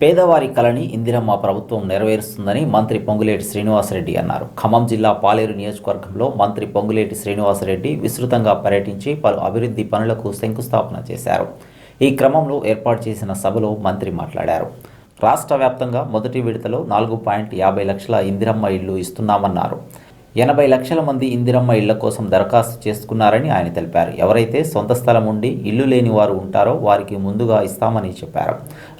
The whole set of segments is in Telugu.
పేదవారి కళని ఇందిరమ్మ ప్రభుత్వం నెరవేరుస్తుందని మంత్రి పొంగులేటి శ్రీనివాసరెడ్డి అన్నారు. ఖమ్మం జిల్లా పాలేరు నియోజకవర్గంలో మంత్రి పొంగులేటి శ్రీనివాసరెడ్డి విస్తృతంగా పర్యటించి పలు అభివృద్ధి పనులకు శంకుస్థాపన చేశారు. ఈ క్రమంలో ఏర్పాటు చేసిన సభలో మంత్రి మాట్లాడారు. రాష్ట్ర వ్యాప్తంగా మొదటి విడతలో నాలుగు పాయింట్ యాభై లక్షల ఇందిరమ్మ ఇళ్ళు ఇస్తున్నామన్నారు. ఎనభై లక్షల మంది ఇందిరమ్మ ఇళ్ళ కోసం దరఖాస్తు చేసుకున్నారని ఆయన తెలిపారు. ఎవరైతే సొంత స్థలం ఉండి ఇల్లు లేని వారు ఉంటారో వారికి ముందుగా ఇస్తామని చెప్పారు.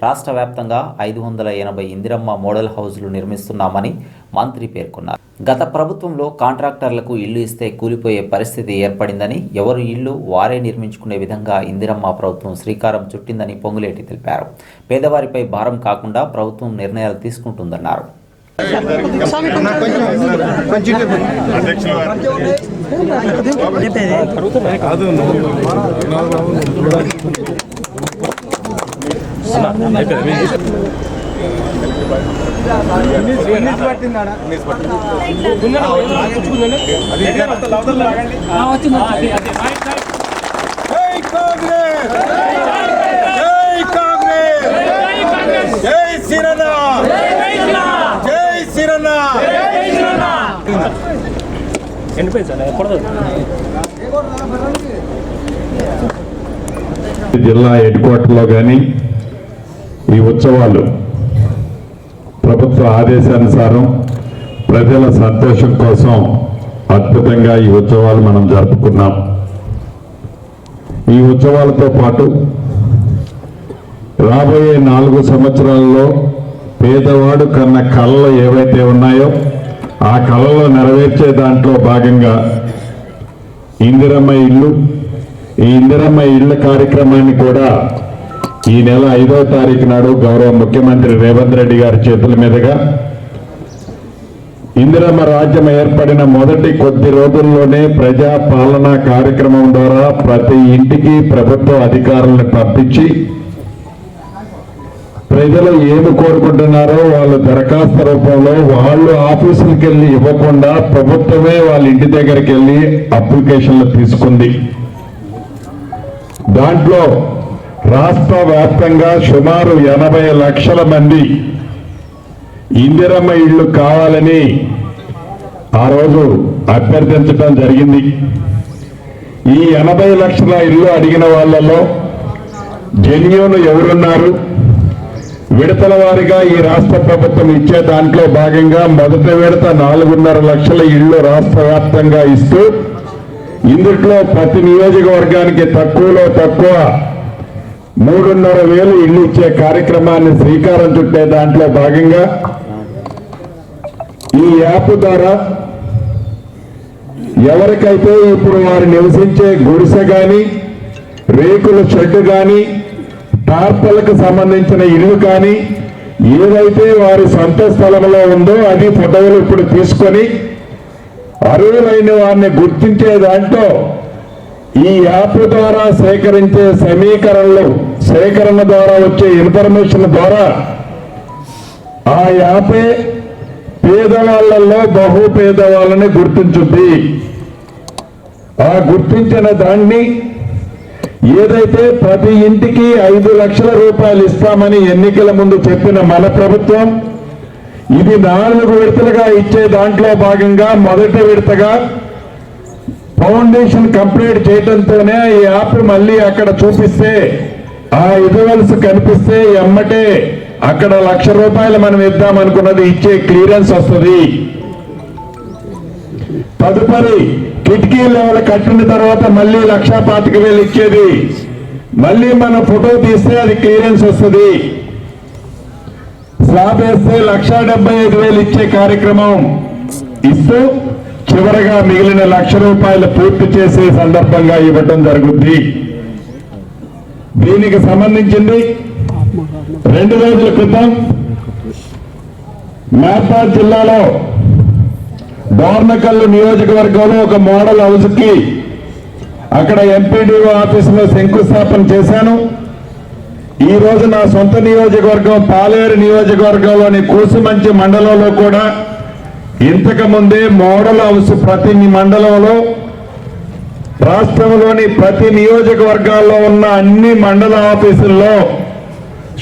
రాష్ట్ర వ్యాప్తంగా ఐదు వందల ఎనభై ఇందిరమ్మ మోడల్ హౌస్లు నిర్మిస్తున్నామని మంత్రి పేర్కొన్నారు. గత ప్రభుత్వంలో కాంట్రాక్టర్లకు ఇల్లు ఇస్తే కూలిపోయే పరిస్థితి ఏర్పడిందని ఎవరు ఇల్లు వారే నిర్మించుకునే విధంగా ఇందిరమ్మ ప్రభుత్వం శ్రీకారం చుట్టిందని పొంగులేటి తెలిపారు. పేదవారిపై భారం కాకుండా ప్రభుత్వం నిర్ణయాలు తీసుకుంటుందన్నారు. కాంగ్రెస్! జై కాంగ్రెస్ జై సిరన్న జై సిరన్న జిల్లా హెడ్ క్వార్టర్లో కానీ ఈ ఉత్సవాలు ప్రభుత్వ ఆదేశానుసారం ప్రజల సంతోషం కోసం అద్భుతంగా ఈ ఉత్సవాలు మనం జరుపుకున్నాం. ఈ ఉత్సవాలతో పాటు రాబోయే నాలుగు సంవత్సరాల్లో పేదవాడు కన్న కళలు ఏవైతే ఉన్నాయో ఆ కళలో నెరవేర్చే దాంట్లో భాగంగా ఇందిరమ్మ ఇల్లు ఈ ఇందిరమ్మ ఇళ్ళ కార్యక్రమాన్ని కూడా ఈ నెల ఐదవ తారీఖు నాడు గౌరవ ముఖ్యమంత్రి రేవంత్ రెడ్డి గారి చేతుల మీదుగా ఇందిరమ్మ రాజ్యం ఏర్పడిన మొదటి కొద్ది రోజుల్లోనే ప్రజా పాలనా కార్యక్రమం ద్వారా ప్రతి ఇంటికి ప్రభుత్వ అధికారులను పంపించి ప్రజలు ఏమి కోరుకుంటున్నారో వాళ్ళు దరఖాస్తు రూపంలో వాళ్ళు ఆఫీసులకు వెళ్ళి ఇవ్వకుండా ప్రభుత్వమే వాళ్ళ ఇంటి దగ్గరికి వెళ్ళి అప్లికేషన్లు తీసుకుంది. దాంట్లో రాష్ట్ర వ్యాప్తంగా సుమారు ఎనభై లక్షల మంది ఇందిరమ్మ ఇళ్ళు కావాలని ఆ రోజు అభ్యర్థించడం జరిగింది. ఈ ఎనభై లక్షల ఇల్లు అడిగిన వాళ్ళలో జెన్యూన్ ఎవరున్నారు? విడతల వారిగా ఈ రాష్ట్ర ప్రభుత్వం ఇచ్చే దాంట్లో భాగంగా మొదటి విడత నాలుగున్నర లక్షల ఇళ్ళు రాష్ట్ర వ్యాప్తంగా ఇస్తూ ఇందుట్లో ప్రతి నియోజకవర్గానికి తక్కువలో తక్కువ మూడున్నర వేలు ఇల్లు ఇచ్చే కార్యక్రమాన్ని శ్రీకారం చుట్టే దాంట్లో భాగంగా ఈ యాప్ ద్వారా ఎవరికైతే ఇప్పుడు వారు నివసించే గుడిసె కానీ రేకుల షెడ్ కానీ టార్పలకు సంబంధించిన ఇల్లు కానీ ఏదైతే వారి సొంత స్థలంలో ఉందో అది ఫోటోలు ఇప్పుడు తీసుకొని అర్హులైన వారిని గుర్తించే దాంట్లో ఈ యాప్ ద్వారా సేకరించే సమీకరణలు సేకరణ ద్వారా వచ్చే ఇన్ఫర్మేషన్ ద్వారా ఆ యాపే పేదవాళ్ళలో బహు పేదవాళ్ళని గుర్తించుద్ది. ఆ గుర్తించిన దాన్ని ఏదైతే ప్రతి ఇంటికి ఐదు లక్షల రూపాయలు ఇస్తామని ఎన్నికల ముందు చెప్పిన మన ప్రభుత్వం ఇది నాలుగు విడతలుగా ఇచ్చే దాంట్లో భాగంగా మొదటి విడతగా ఫౌండేషన్ కంప్లీట్ చేయడంతోనే ఈ యాప్ మళ్ళీ అక్కడ చూపిస్తే ఆ ఇదవలసి కనిపిస్తే ఎమ్మటే అక్కడ లక్ష రూపాయలు మనం ఇద్దాం అనుకున్నది ఇచ్చే క్లియరెన్స్ వస్తుంది. తదుపరి కిటికీ లెవెల్ కట్టిన తర్వాత మళ్ళీ లక్ష పాతిక వేలు ఇచ్చేది. మళ్ళీ మనం ఫోటో తీస్తే అది క్లియరెన్స్ వస్తుంది. స్లాబ్ వేస్తే లక్షా డెబ్బై ఐదు వేలు ఇచ్చే కార్యక్రమం. ఇస్తూ చివరగా మిగిలిన లక్ష రూపాయలు పూర్తి చేసే సందర్భంగా ఇవ్వటం జరుగుద్ది. దీనికి సంబంధించింది రెండు రోజుల క్రితం మేర్పాల్ జిల్లాలో దోర్నకల్లు నియోజకవర్గంలో ఒక మోడల్ హౌస్కి అక్కడ ఎంపీడీఓ ఆఫీసులో శంకుస్థాపన చేశాను. ఈ రోజు నా సొంత నియోజకవర్గం పాలేరు నియోజకవర్గంలోని కూసుమంచి మండలంలో కూడా ఇంతకు ముందే మోడల్ హౌస్ ప్రతి మండలంలో రాష్ట్రంలోని ప్రతి నియోజకవర్గాల్లో ఉన్న అన్ని మండల ఆఫీసుల్లో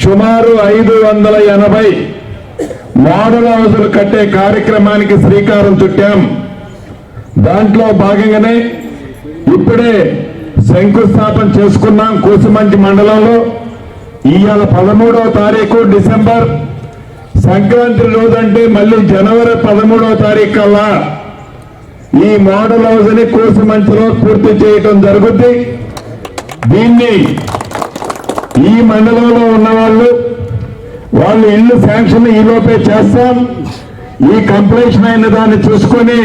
సుమారు ఐదు వందల ఎనభై మోడల్ హౌసులు కట్టే కార్యక్రమానికి శ్రీకారం చుట్టాం. దాంట్లో భాగంగానే ఇప్పుడే శంకుస్థాపన చేసుకున్నాం కూసుమంచి మండలంలో. ఇవాళ పదమూడవ తారీఖు డిసెంబర్. సంక్రాంతి రోజంటే మళ్ళీ జనవరి పదమూడవ తారీఖు కల్లా ఈ మోడల్ హౌస్ని కూసుమంచిలో పూర్తి చేయటం జరుగుద్ది. దీన్ని ఈ మండలంలో ఉన్న వాళ్ళు వాళ్ళు ఇల్లు శాంక్షన్ ఈలోపే చేస్తాం. ఈ కంప్లీషన్ అయిన దాన్ని చూసుకొని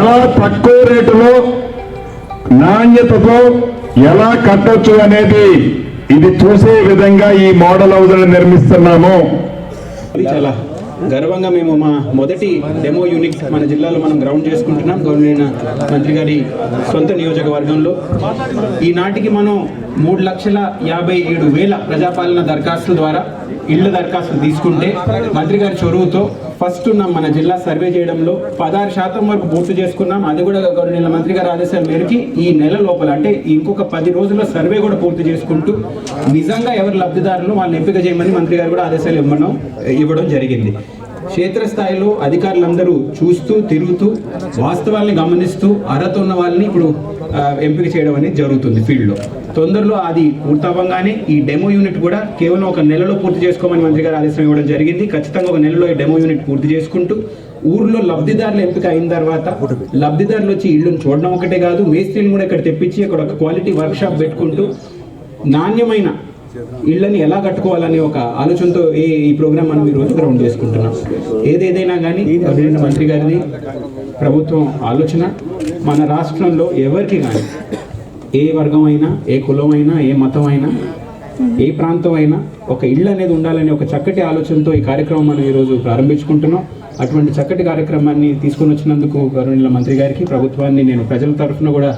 ఎలా తక్కువ రేటులో నాణ్యతతో ఎలా కట్టొచ్చు అనేది ఇది చూసే విధంగా ఈ మోడల్ హౌజ్ను నిర్మిస్తున్నాము. చాలా గర్వంగా మేము మా మొదటి డెమో యూనిట్ మన జిల్లాలో మనం గ్రౌండ్ చేసుకుంటున్నాం. గవర్నమెంట్ మంత్రి గారి సొంత నియోజకవర్గంలో. ఈనాటికి మనం మూడు లక్షల యాభై ఏడు వేల ప్రజాపాలన దరఖాస్తుల ద్వారా ఇళ్ళ దరఖాస్తులు తీసుకుంటే మంత్రి గారి చొరవతో ఫస్ట్ ఉన్నాం మన జిల్లా సర్వే చేయడంలో పదహారు శాతం వరకు పూర్తి చేసుకున్నాం. అది కూడా గౌరవనీయ మంత్రి గారి ఆదేశాల మేరకి ఈ నెల లోపల అంటే ఇంకొక పది రోజుల్లో సర్వే కూడా పూర్తి చేసుకుంటూ నిజంగా ఎవరు లబ్ధిదారులు వాళ్ళని ఎంపిక చేయమని మంత్రి గారు కూడా ఆదేశాలు ఇవ్వడం ఇవ్వడం జరిగింది. క్షేత్రస్థాయిలో అధికారులందరూ చూస్తూ తిరుగుతూ వాస్తవాల్ని గమనిస్తూ అర్హత ఉన్న వాళ్ళని ఇప్పుడు ఎంపిక చేయడం అనేది జరుగుతుంది ఫీల్డ్లో. తొందరలో అది పూర్తవ్వగానే ఈ డెమో యూనిట్ కూడా కేవలం ఒక నెలలో పూర్తి చేసుకోమని మంత్రి గారు ఆదేశం ఇవ్వడం జరిగింది. ఖచ్చితంగా ఒక నెలలో ఈ డెమో యూనిట్ పూర్తి చేసుకుంటూ ఊర్లో లబ్ధిదారులు ఎంపిక అయిన తర్వాత లబ్ధిదారులు వచ్చి ఇళ్ళని చూడడం ఒకటే కాదు మేస్త్రిని కూడా ఇక్కడ తెప్పించి ఇక్కడ ఒక క్వాలిటీ వర్క్షాప్ పెట్టుకుంటూ నాణ్యమైన ఇళ్ళని ఎలా కట్టుకోవాలనే ఒక ఆలోచనతో ఈ ఈ ప్రోగ్రామ్ మనం ఈ రోజు గ్రౌండ్ చేసుకుంటున్నాం. ఏదేదైనా కానీ మంత్రి గారిది ప్రభుత్వం ఆలోచన మన రాష్ట్రంలో ఎవరికి కానీ ఏ వర్గం అయినా ఏ కులం అయినా ఏ మతం అయినా ఏ ప్రాంతం అయినా ఒక ఇల్లు అనేది ఉండాలని ఒక చక్కటి ఆలోచనతో ఈ కార్యక్రమం మనం ఈరోజు ప్రారంభించుకుంటున్నాం. అటువంటి చక్కటి కార్యక్రమాన్ని తీసుకొని వచ్చినందుకు గవర్నమెంట్ మంత్రి గారికి ప్రభుత్వాన్ని నేను ప్రజల తరఫున కూడా